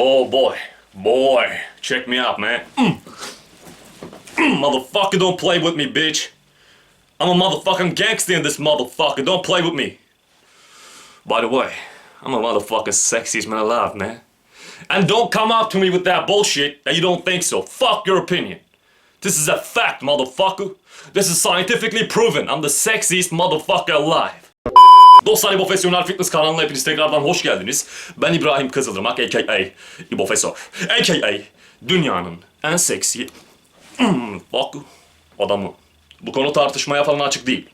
Oh boy, boy, check me out, man. Mm. Mm, motherfucker, don't play with me, bitch. I'm a motherfucking gangster in this motherfucker. Don't play with me. By the way, I'm a motherfucking sexiest man alive, man. And don't come up to me with that bullshit that you don't think so. Fuck your opinion. This is a fact, motherfucker. This is scientifically proven. I'm the sexiest motherfucker alive. Dostlar İbofesyonel Fitness kanalına hepiniz tekrardan hoş geldiniz. Ben İbrahim Kızıldırmak a.k.a. İbofesör. A.k.a. dünyanın en seksi fuck adamı. Bu konu tartışmaya falan açık değil.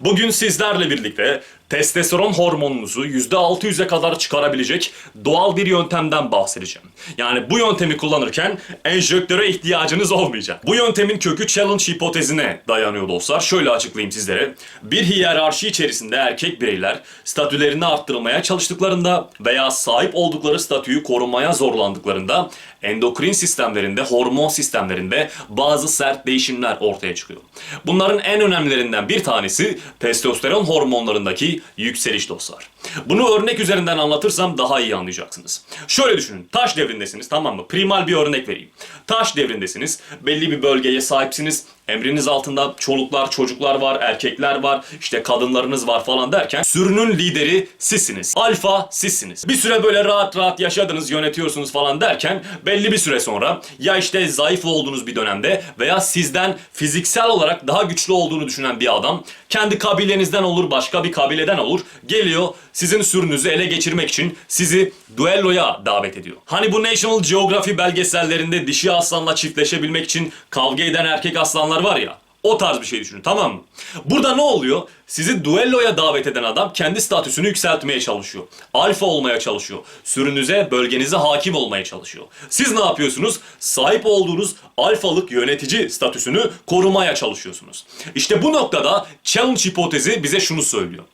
Bugün sizlerle birlikte testosteron hormonunuzu %600'e kadar çıkarabilecek doğal bir yöntemden bahsedeceğim. Yani bu yöntemi kullanırken enjektöre ihtiyacınız olmayacak. Bu yöntemin kökü challenge hipotezine dayanıyor dostlar. Şöyle açıklayayım sizlere. Bir hiyerarşi içerisinde erkek bireyler statülerini arttırmaya çalıştıklarında veya sahip oldukları statüyü korumaya zorlandıklarında endokrin sistemlerinde, hormon sistemlerinde bazı sert değişimler ortaya çıkıyor. Bunların en önemlilerinden bir tanesi testosteron hormonlarındaki yükseliş dostlar. Bunu örnek üzerinden anlatırsam daha iyi anlayacaksınız. Şöyle düşünün. Taş devrindesiniz tamam mı? Primal bir örnek vereyim. Taş devrindesiniz. Belli bir bölgeye sahipsiniz. Emriniz altında çoluklar, çocuklar var, erkekler var, işte kadınlarınız var falan derken sürünün lideri sizsiniz. Alfa sizsiniz. Bir süre böyle rahat rahat yaşadınız, yönetiyorsunuz falan derken belli bir süre sonra ya işte zayıf olduğunuz bir dönemde veya sizden fiziksel olarak daha güçlü olduğunu düşünen bir adam kendi kabilenizden olur, başka bir kabileden olur, geliyor sizin sürünüzü ele geçirmek için sizi duelloya davet ediyor. Hani bu National Geography belgesellerinde dişi aslanla çiftleşebilmek için kavga eden erkek aslanlar var ya. O tarz bir şey düşünün tamam mı? Burada ne oluyor? Sizi duelloya davet eden adam kendi statüsünü yükseltmeye çalışıyor. Alfa olmaya çalışıyor. Sürünüze, bölgenize hakim olmaya çalışıyor. Siz ne yapıyorsunuz? Sahip olduğunuz alfalık yönetici statüsünü korumaya çalışıyorsunuz. İşte bu noktada challenge hipotezi bize şunu söylüyor.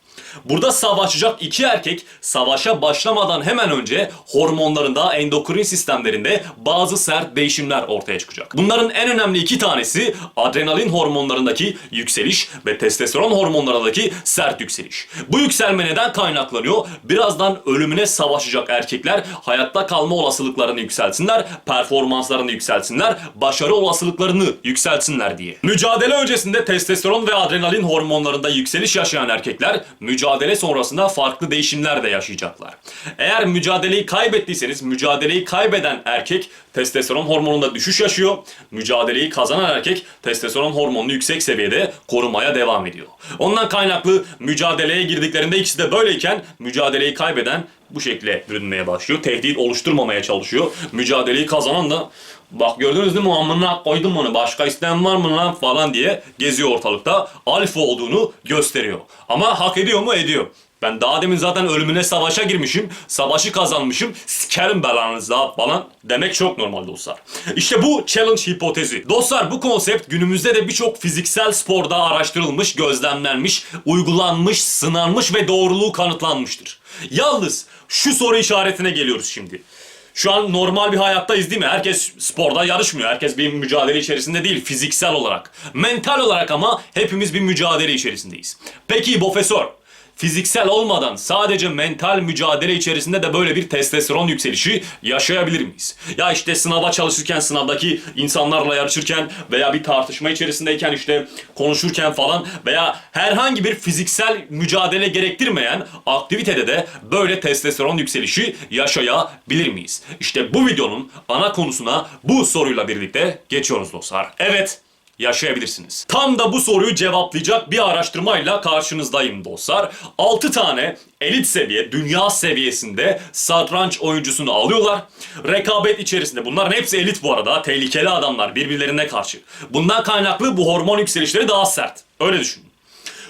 Burada savaşacak iki erkek savaşa başlamadan hemen önce hormonlarında, endokrin sistemlerinde bazı sert değişimler ortaya çıkacak. Bunların en önemli iki tanesi adrenalin hormonlarındaki yükseliş ve testosteron hormonlarındaki sert yükseliş. Bu yükselme neden kaynaklanıyor? Birazdan ölümüne savaşacak erkekler hayatta kalma olasılıklarını yükseltsinler, performanslarını yükseltsinler, başarı olasılıklarını yükseltsinler diye. Mücadele öncesinde testosteron ve adrenalin hormonlarında yükseliş yaşayan erkekler mücadele sonrasında farklı değişimler de yaşayacaklar. Eğer mücadeleyi kaybettiyseniz mücadeleyi kaybeden erkek testosteron hormonunda düşüş yaşıyor. Mücadeleyi kazanan erkek testosteron hormonunu yüksek seviyede korumaya devam ediyor. Ondan kaynaklı mücadeleye girdiklerinde ikisi de böyleyken mücadeleyi kaybeden bu şekilde bürünmeye başlıyor. Tehdit oluşturmamaya çalışıyor. Mücadeleyi kazanan da bak gördünüz değil mi amına koydum onu başka isteyen var mı lan falan diye geziyor ortalıkta. Alfa olduğunu gösteriyor. Ama hak ediyor mu? Ediyor. Ben daha demin zaten ölümüne savaşa girmişim. Savaşı kazanmışım. Sikerim belanızı falan demek çok normal dostlar. İşte bu challenge hipotezi. Dostlar bu konsept günümüzde de birçok fiziksel sporda araştırılmış, gözlemlenmiş, uygulanmış, sınanmış ve doğruluğu kanıtlanmıştır. Yalnız şu soru işaretine geliyoruz şimdi. Şu an normal bir hayattayız değil mi? Herkes sporda yarışmıyor. Herkes bir mücadele içerisinde değil fiziksel olarak. Mental olarak ama hepimiz bir mücadele içerisindeyiz. Peki profesör fiziksel olmadan sadece mental mücadele içerisinde de böyle bir testosteron yükselişi yaşayabilir miyiz? Ya işte sınava çalışırken, sınavdaki insanlarla yarışırken veya bir tartışma içerisindeyken işte konuşurken falan veya herhangi bir fiziksel mücadele gerektirmeyen aktivitede de böyle testosteron yükselişi yaşayabilir miyiz? İşte bu videonun ana konusuna bu soruyla birlikte geçiyoruz dostlar. Evet, yaşayabilirsiniz. Tam da bu soruyu cevaplayacak bir araştırmayla karşınızdayım dostlar. 6 tane elit seviye, dünya seviyesinde satranç oyuncusunu alıyorlar. Rekabet içerisinde bunların hepsi elit bu arada. Tehlikeli adamlar birbirlerine karşı. Bundan kaynaklı bu hormon yükselişleri daha sert. Öyle düşünün.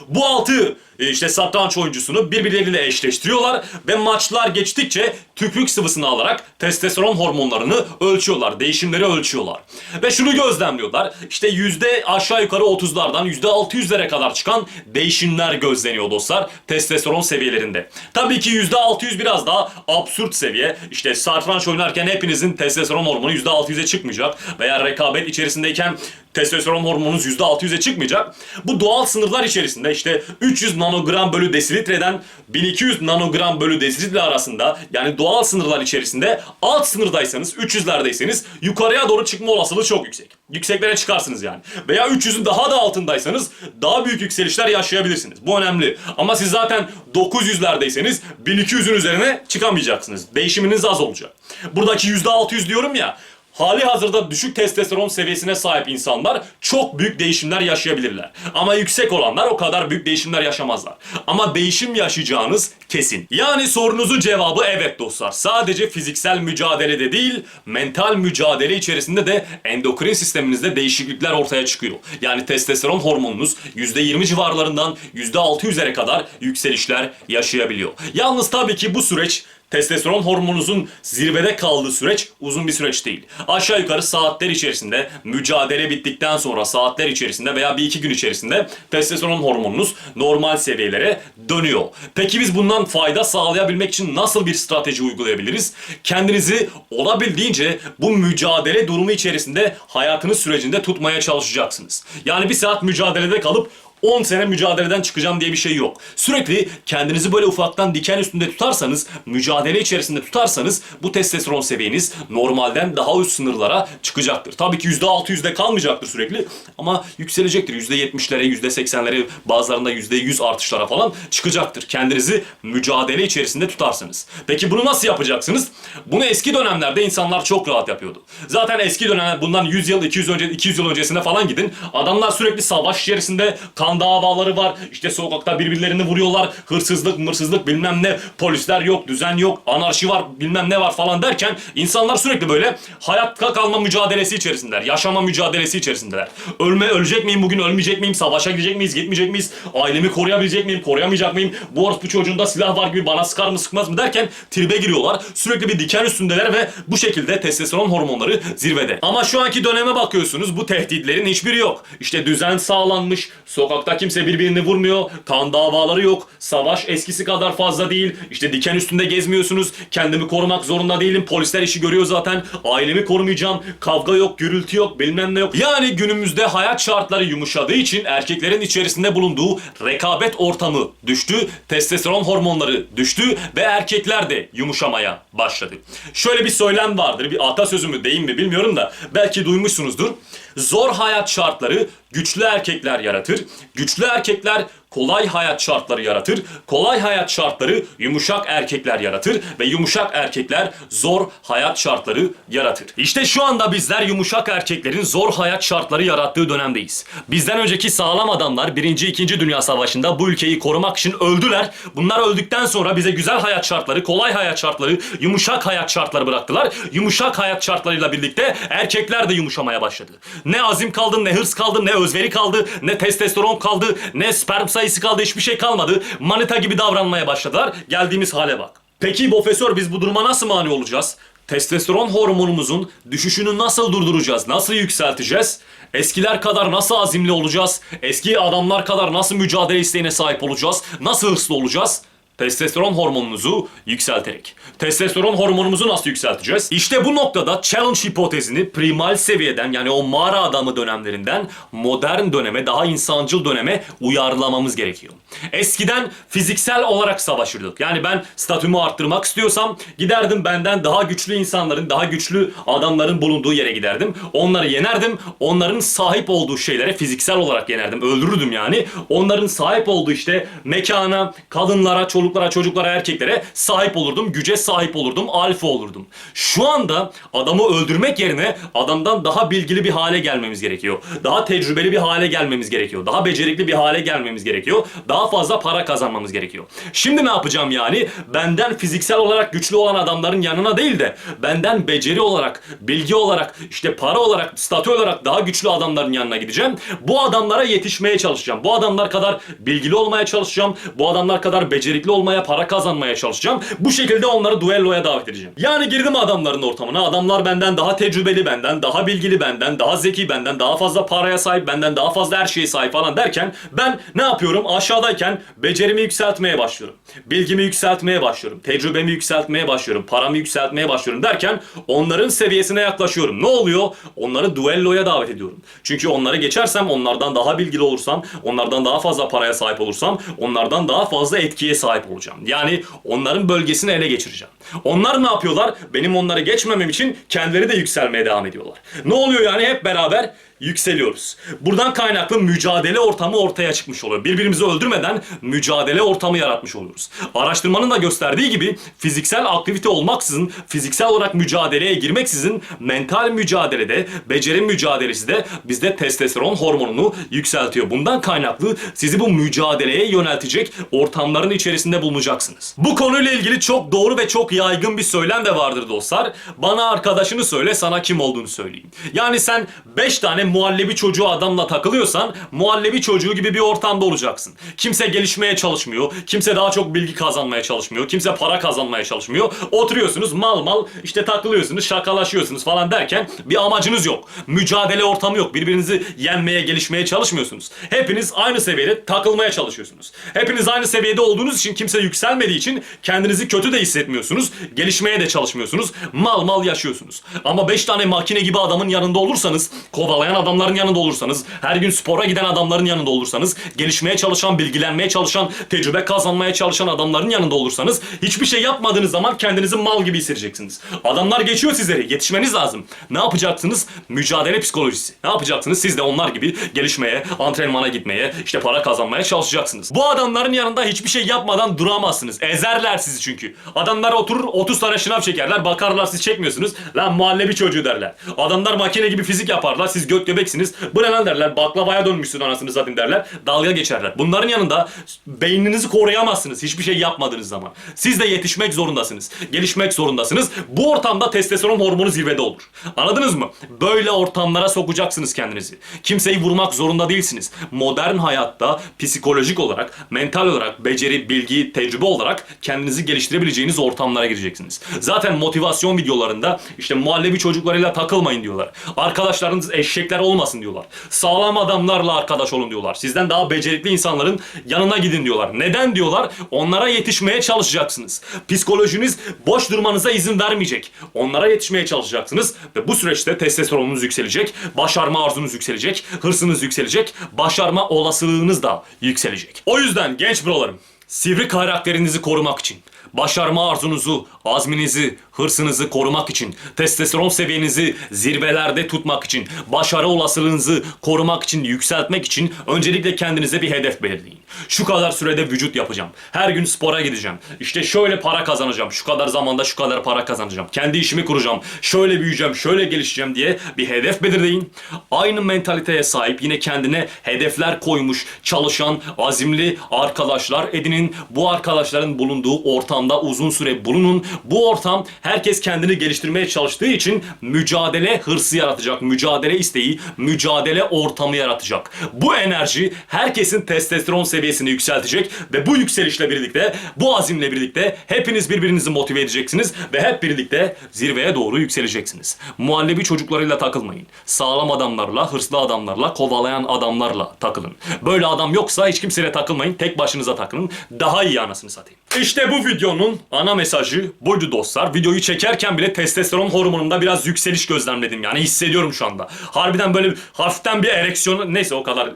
Bu altı işte satranç oyuncusunu birbirleriyle eşleştiriyorlar ve maçlar geçtikçe tükrük sıvısını alarak testosteron hormonlarını ölçüyorlar, değişimleri ölçüyorlar. Ve şunu gözlemliyorlar, işte yüzde aşağı yukarı 30'lardan yüzde 600'lere kadar çıkan değişimler gözleniyor dostlar testosteron seviyelerinde. Tabii ki yüzde 600 biraz daha absürt seviye. İşte satranç oynarken hepinizin testosteron hormonu yüzde 600'e çıkmayacak veya rekabet içerisindeyken testosteron hormonunuz %600'e çıkmayacak. Bu doğal sınırlar içerisinde işte 300 nanogram bölü desilitreden 1200 nanogram bölü desilitre arasında yani doğal sınırlar içerisinde alt sınırdaysanız 300'lerdeyseniz yukarıya doğru çıkma olasılığı çok yüksek. Yükseklere çıkarsınız yani. Veya 300'ün daha da altındaysanız daha büyük yükselişler yaşayabilirsiniz. Bu önemli. Ama siz zaten 900'lerdeyseniz 1200'ün üzerine çıkamayacaksınız. Değişiminiz az olacak. Buradaki %600 diyorum ya Hali hazırda düşük testosteron seviyesine sahip insanlar çok büyük değişimler yaşayabilirler. Ama yüksek olanlar o kadar büyük değişimler yaşamazlar. Ama değişim yaşayacağınız kesin. Yani sorunuzun cevabı evet dostlar. Sadece fiziksel mücadelede değil, mental mücadele içerisinde de endokrin sisteminizde değişiklikler ortaya çıkıyor. Yani testosteron hormonunuz %20 civarlarından %600'lere kadar yükselişler yaşayabiliyor. Yalnız tabii ki bu süreç Testosteron hormonunuzun zirvede kaldığı süreç uzun bir süreç değil. Aşağı yukarı saatler içerisinde mücadele bittikten sonra saatler içerisinde veya bir iki gün içerisinde testosteron hormonunuz normal seviyelere dönüyor. Peki biz bundan fayda sağlayabilmek için nasıl bir strateji uygulayabiliriz? Kendinizi olabildiğince bu mücadele durumu içerisinde hayatınız sürecinde tutmaya çalışacaksınız. Yani bir saat mücadelede kalıp 10 sene mücadeleden çıkacağım diye bir şey yok. Sürekli kendinizi böyle ufaktan diken üstünde tutarsanız, mücadele içerisinde tutarsanız bu testosteron seviyeniz normalden daha üst sınırlara çıkacaktır. Tabii ki %600'de kalmayacaktır sürekli ama yükselecektir. %70'lere, %80'lere bazılarında %100 artışlara falan çıkacaktır. Kendinizi mücadele içerisinde tutarsanız. Peki bunu nasıl yapacaksınız? Bunu eski dönemlerde insanlar çok rahat yapıyordu. Zaten eski dönemler bundan 100 yıl, 200 önce 200 yıl öncesine falan gidin. Adamlar sürekli savaş içerisinde davaları var. İşte sokakta birbirlerini vuruyorlar. Hırsızlık, mırsızlık bilmem ne. Polisler yok, düzen yok, anarşi var, bilmem ne var falan derken insanlar sürekli böyle hayatta kalma mücadelesi içerisindeler. Yaşama mücadelesi içerisindeler. Ölme, ölecek miyim bugün, ölmeyecek miyim? Savaşa gidecek miyiz, gitmeyecek miyiz? Ailemi koruyabilecek miyim, koruyamayacak mıyım? Bu orospu çocuğunda silah var gibi bana sıkar mı sıkmaz mı derken tribe giriyorlar. Sürekli bir diken üstündeler ve bu şekilde testosteron hormonları zirvede. Ama şu anki döneme bakıyorsunuz bu tehditlerin hiçbiri yok. İşte düzen sağlanmış, sokakta kimse birbirini vurmuyor, kan davaları yok, savaş eskisi kadar fazla değil. İşte diken üstünde gezmiyorsunuz, kendimi korumak zorunda değilim, polisler işi görüyor zaten, ailemi korumayacağım, kavga yok, gürültü yok, bilmem ne yok. Yani günümüzde hayat şartları yumuşadığı için erkeklerin içerisinde bulunduğu rekabet ortamı düştü, testosteron hormonları düştü ve erkekler de yumuşamaya başladı. Şöyle bir söylem vardır, bir atasözü mü deyim mi bilmiyorum da belki duymuşsunuzdur. Zor hayat şartları güçlü erkekler yaratır. Güçlü erkekler kolay hayat şartları yaratır. Kolay hayat şartları yumuşak erkekler yaratır ve yumuşak erkekler zor hayat şartları yaratır. İşte şu anda bizler yumuşak erkeklerin zor hayat şartları yarattığı dönemdeyiz. Bizden önceki sağlam adamlar 1. 2. Dünya Savaşı'nda bu ülkeyi korumak için öldüler. Bunlar öldükten sonra bize güzel hayat şartları, kolay hayat şartları, yumuşak hayat şartları bıraktılar. Yumuşak hayat şartlarıyla birlikte erkekler de yumuşamaya başladı. Ne azim kaldı, ne hırs kaldı, ne özveri kaldı, ne testosteron kaldı, ne sperm sayısı kaldı, hiçbir şey kalmadı. Manita gibi davranmaya başladılar. Geldiğimiz hale bak. Peki profesör biz bu duruma nasıl mani olacağız? Testosteron hormonumuzun düşüşünü nasıl durduracağız? Nasıl yükselteceğiz? Eskiler kadar nasıl azimli olacağız? Eski adamlar kadar nasıl mücadele isteğine sahip olacağız? Nasıl hırslı olacağız? Testosteron hormonunuzu yükselterek. Testosteron hormonumuzu nasıl yükselteceğiz? İşte bu noktada challenge hipotezini primal seviyeden yani o mağara adamı dönemlerinden modern döneme, daha insancıl döneme uyarlamamız gerekiyor. Eskiden fiziksel olarak savaşırdık. Yani ben statümü arttırmak istiyorsam giderdim benden daha güçlü insanların, daha güçlü adamların bulunduğu yere giderdim. Onları yenerdim. Onların sahip olduğu şeylere fiziksel olarak yenerdim. Öldürürdüm yani. Onların sahip olduğu işte mekana, kadınlara, çoluklara, çocuklara, erkeklere sahip olurdum. Güce sahip olurdum. Alfa olurdum. Şu anda adamı öldürmek yerine adamdan daha bilgili bir hale gelmemiz gerekiyor. Daha tecrübeli bir hale gelmemiz gerekiyor. Daha becerikli bir hale gelmemiz gerekiyor. Daha fazla para kazanmamız gerekiyor. Şimdi ne yapacağım yani? Benden fiziksel olarak güçlü olan adamların yanına değil de benden beceri olarak, bilgi olarak, işte para olarak, statü olarak daha güçlü adamların yanına gideceğim. Bu adamlara yetişmeye çalışacağım. Bu adamlar kadar bilgili olmaya çalışacağım. Bu adamlar kadar becerikli olmaya para kazanmaya çalışacağım. Bu şekilde onları duelloya davet edeceğim. Yani girdim adamların ortamına. Adamlar benden daha tecrübeli benden, daha bilgili benden, daha zeki benden, daha fazla paraya sahip benden, daha fazla her şeye sahip falan derken ben ne yapıyorum? Aşağıdayken becerimi yükseltmeye başlıyorum. Bilgimi yükseltmeye başlıyorum. Tecrübemi yükseltmeye başlıyorum. Paramı yükseltmeye başlıyorum derken onların seviyesine yaklaşıyorum. Ne oluyor? Onları duelloya davet ediyorum. Çünkü onları geçersem, onlardan daha bilgili olursam, onlardan daha fazla paraya sahip olursam, onlardan daha fazla etkiye sahip olacağım. Yani onların bölgesini ele geçireceğim. Onlar ne yapıyorlar? Benim onları geçmemem için kendileri de yükselmeye devam ediyorlar. Ne oluyor yani hep beraber yükseliyoruz. Buradan kaynaklı mücadele ortamı ortaya çıkmış oluyor. Birbirimizi öldürmeden mücadele ortamı yaratmış oluyoruz. Araştırmanın da gösterdiği gibi fiziksel aktivite olmaksızın, fiziksel olarak mücadeleye girmeksizin mental mücadelede, beceri mücadelesi de bizde testosteron hormonunu yükseltiyor. Bundan kaynaklı sizi bu mücadeleye yöneltecek ortamların içerisinde bulunacaksınız. Bu konuyla ilgili çok doğru ve çok yaygın bir söylem de vardır dostlar. Bana arkadaşını söyle, sana kim olduğunu söyleyeyim. Yani sen 5 tane muhallebi çocuğu adamla takılıyorsan muhallebi çocuğu gibi bir ortamda olacaksın. Kimse gelişmeye çalışmıyor. Kimse daha çok bilgi kazanmaya çalışmıyor. Kimse para kazanmaya çalışmıyor. Oturuyorsunuz mal mal işte takılıyorsunuz, şakalaşıyorsunuz falan derken bir amacınız yok. Mücadele ortamı yok. Birbirinizi yenmeye, gelişmeye çalışmıyorsunuz. Hepiniz aynı seviyede takılmaya çalışıyorsunuz. Hepiniz aynı seviyede olduğunuz için kimse yükselmediği için kendinizi kötü de hissetmiyorsunuz. Gelişmeye de çalışmıyorsunuz. Mal mal yaşıyorsunuz. Ama 5 tane makine gibi adamın yanında olursanız, kovalayan adamların yanında olursanız, her gün spora giden adamların yanında olursanız, gelişmeye çalışan, bilgilenmeye çalışan, tecrübe kazanmaya çalışan adamların yanında olursanız, hiçbir şey yapmadığınız zaman kendinizi mal gibi hissedeceksiniz. Adamlar geçiyor sizleri, yetişmeniz lazım. Ne yapacaksınız? Mücadele psikolojisi. Ne yapacaksınız? Siz de onlar gibi gelişmeye, antrenmana gitmeye, işte para kazanmaya çalışacaksınız. Bu adamların yanında hiçbir şey yapmadan duramazsınız. Ezerler sizi çünkü. Adamlar oturur 30 tane şınav çekerler, bakarlar siz çekmiyorsunuz. Lan muhallebi çocuğu derler. Adamlar makine gibi fizik yaparlar, siz göt göbeksiniz. Bu ne lan derler, baklavaya dönmüşsün anasını satayım derler. Dalga geçerler. Bunların yanında beyninizi koruyamazsınız hiçbir şey yapmadığınız zaman. Siz de yetişmek zorundasınız. Gelişmek zorundasınız. Bu ortamda testosteron hormonu zirvede olur. Anladınız mı? Böyle ortamlara sokacaksınız kendinizi. Kimseyi vurmak zorunda değilsiniz. Modern hayatta psikolojik olarak, mental olarak, beceri, bilgi, tecrübe olarak kendinizi geliştirebileceğiniz ortamlara gireceksiniz. Zaten motivasyon videolarında işte muhallebi çocuklarıyla takılmayın diyorlar. Arkadaşlarınız eşekler olmasın diyorlar. Sağlam adamlarla arkadaş olun diyorlar. Sizden daha becerikli insanların yanına gidin diyorlar. Neden diyorlar? Onlara yetişmeye çalışacaksınız. Psikolojiniz boş durmanıza izin vermeyecek. Onlara yetişmeye çalışacaksınız ve bu süreçte testosteronunuz yükselecek, başarma arzunuz yükselecek, hırsınız yükselecek, başarma olasılığınız da yükselecek. O yüzden genç brolarım, sivri karakterinizi korumak için, başarma arzunuzu, azminizi, hırsınızı korumak için, testosteron seviyenizi zirvelerde tutmak için, başarı olasılığınızı korumak için, yükseltmek için öncelikle kendinize bir hedef belirleyin. Şu kadar sürede vücut yapacağım. Her gün spora gideceğim. İşte şöyle para kazanacağım. Şu kadar zamanda şu kadar para kazanacağım. Kendi işimi kuracağım. Şöyle büyüyeceğim, şöyle gelişeceğim diye bir hedef belirleyin. Aynı mentaliteye sahip yine kendine hedefler koymuş, çalışan, azimli arkadaşlar edinin. Bu arkadaşların bulunduğu ortamda uzun süre bulunun. Bu ortam herkes kendini geliştirmeye çalıştığı için mücadele hırsı yaratacak, mücadele isteği, mücadele ortamı yaratacak. Bu enerji herkesin testosteron seviyesini yükseltecek ve bu yükselişle birlikte, bu azimle birlikte hepiniz birbirinizi motive edeceksiniz ve hep birlikte zirveye doğru yükseleceksiniz. Muhallebi çocuklarıyla takılmayın. Sağlam adamlarla, hırslı adamlarla, kovalayan adamlarla takılın. Böyle adam yoksa hiç kimseyle takılmayın. Tek başınıza takılın. Daha iyi anasını satayım. İşte bu videonun ana mesajı buydu dostlar. Videoyu çekerken bile testosteron hormonunda biraz yükseliş gözlemledim. Yani hissediyorum şu anda. Harbiden böyle hafiften bir ereksiyon... Neyse o kadar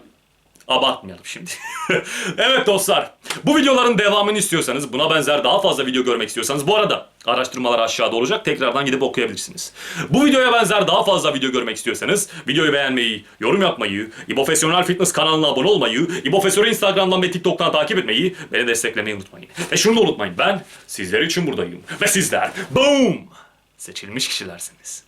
Abartmayalım şimdi. evet dostlar. Bu videoların devamını istiyorsanız, buna benzer daha fazla video görmek istiyorsanız bu arada araştırmalar aşağıda olacak. Tekrardan gidip okuyabilirsiniz. Bu videoya benzer daha fazla video görmek istiyorsanız videoyu beğenmeyi, yorum yapmayı, İbofesyonel Fitness kanalına abone olmayı, İbofesör'ü Instagram'dan ve TikTok'tan takip etmeyi, beni desteklemeyi unutmayın. Ve şunu da unutmayın. Ben sizler için buradayım. Ve sizler BOOM! Seçilmiş kişilersiniz.